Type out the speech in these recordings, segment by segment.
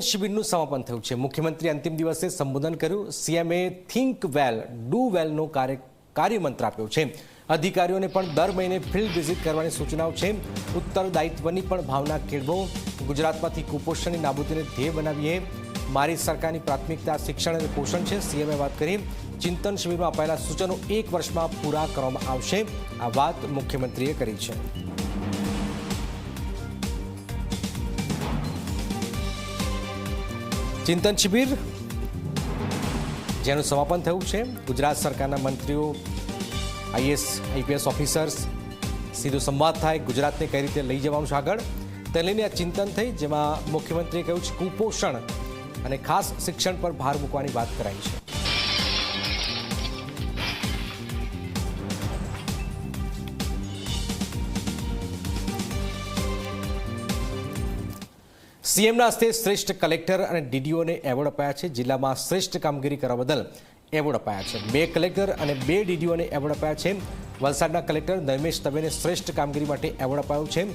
શિબિરનું સમાપન થયું છે. મુખ્યમંત્રી અંતિમ દિવસે સંબોધન કર્યું. સીએમએ થિંક વેલ ડુ વેલનો કાર્ય કાર્યમંત્ર આપ્યો છે. અધિકારીઓને પણ દર મહિને ફિલ્ડ વિઝિટ કરવાની સૂચનાઓ છે. ઉત્તરદાયિત્વની પણ ભાવના કેળવો. ગુજરાતમાંથી કુપોષણની નાબૂદીને ધ્યેય બનાવીએ. મારી સરકારની પ્રાથમિકતા, શિક્ષણ અને પોષણ છે. સીએમએ વાત કરી ચિંતન શિબિરમાં અપાયેલા સૂચનો એક વર્ષમાં પૂરા કરવામાં આવશે. આ વાત મુખ્યમંત્રીએ કરી છે. ચિંતન શિબિર, જેનું સમાપન થયું છે. ગુજરાત સરકારના મંત્રીઓ, આઈએસ, આઈપીએસ ઓફિસર્સ, સીધો સંવાદ થાય ગુજરાતને કઈ રીતે લઈ જવાનું છે આગળ. તે લઈને આ ચિંતન થઈ, જેમાં મુખ્યમંત્રીએ કહ્યું છે, કુપોષણ અને ખાસ શિક્ષણ પર ભાર મૂકવાની વાત કરાઈ છે. સીએમના હસ્તે શ્રેષ્ઠ કલેક્ટર અને ડીડીઓને એવોર્ડ અપાયા છે. જિલ્લામાં શ્રેષ્ઠ કામગીરી કરવા બદલ એવોર્ડ અપાયા છે. બે કલેક્ટર અને બે ડીડીઓને એવોર્ડ અપાયા છે. વલસાડના કલેક્ટર ધર્મેશ દવેને શ્રેષ્ઠ કામગીરી માટે એવોર્ડ અપાયો છે.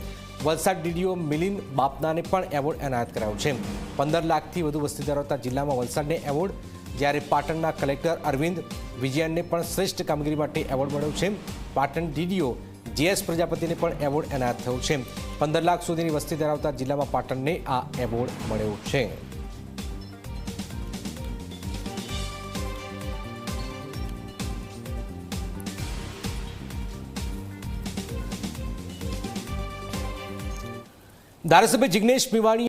વલસાડ ડીડીઓ મિલિન બાપનાને પણ એવોર્ડ એનાયત કરાયો છે. પંદર લાખથી વધુ વસ્તી ધરાવતા જિલ્લામાં વલસાડને એવોર્ડ. જ્યારે પાટણના કલેક્ટર અરવિંદ વિજયનને પણ શ્રેષ્ઠ કામગીરી માટે એવોર્ડ મળ્યો છે. પાટણ ડીડીઓ જેએસ પ્રજાપતિને પણ એવોર્ડ એનાયત થયો છે. પંદર લાખ સુધીની વસ્તી ધરાવતા જિલ્લામાં પાટણને આ એવોર્ડ મળ્યો છે. ધારાસભ્ય જિગ્નેશ મેવાણી